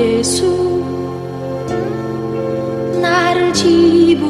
예수 나를 집으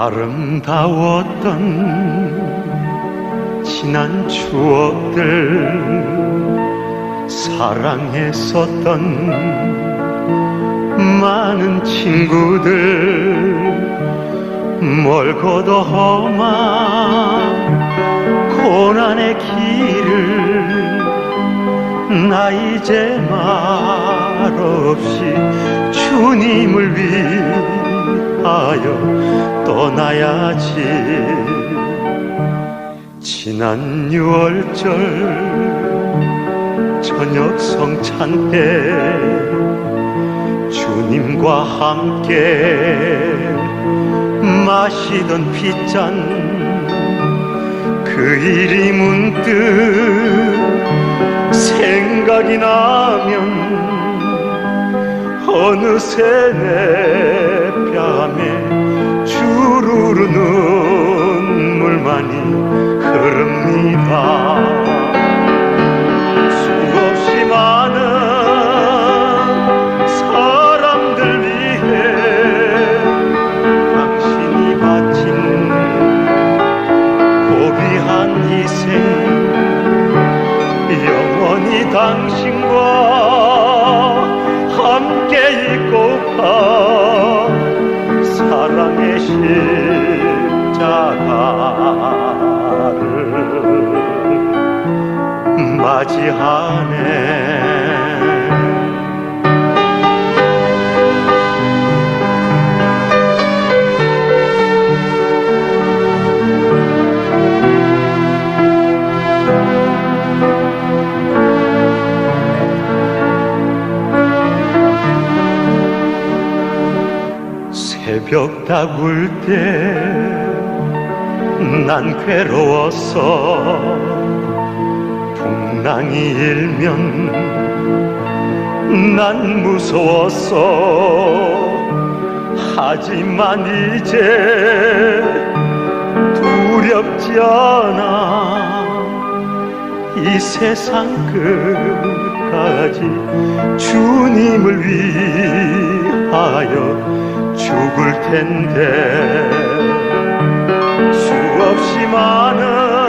아름다웠던 지난 추억들 사랑했었던 많은 친구들 멀고도 험한 고난의 길을 나 이제 말없이 주님을 위 하여 떠나야지. 지난 6월절 저녁 성찬 때 주님과 함께 마시던 빗잔 그 일이 문득 생각이 나면 어느새 내 뺨에 주르르 눈물만이 흐릅니다 사랑의 십자가를 맞이하네 새벽 다굴 때 난 괴로웠어 풍랑이 일면 난 무서웠어 하지만 이제 두렵지 않아. 이 세상 끝까지 주님을 위하여 죽을 텐데. 수없이 많은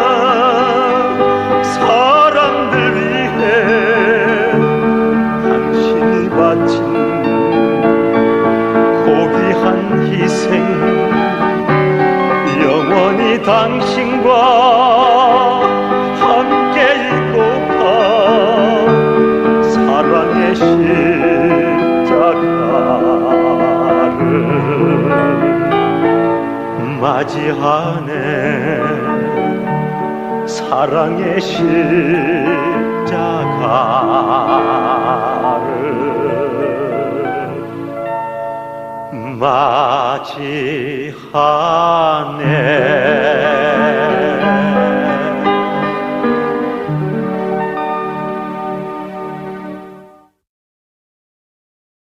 맞이하네. 사랑의 십자가를 맞이하네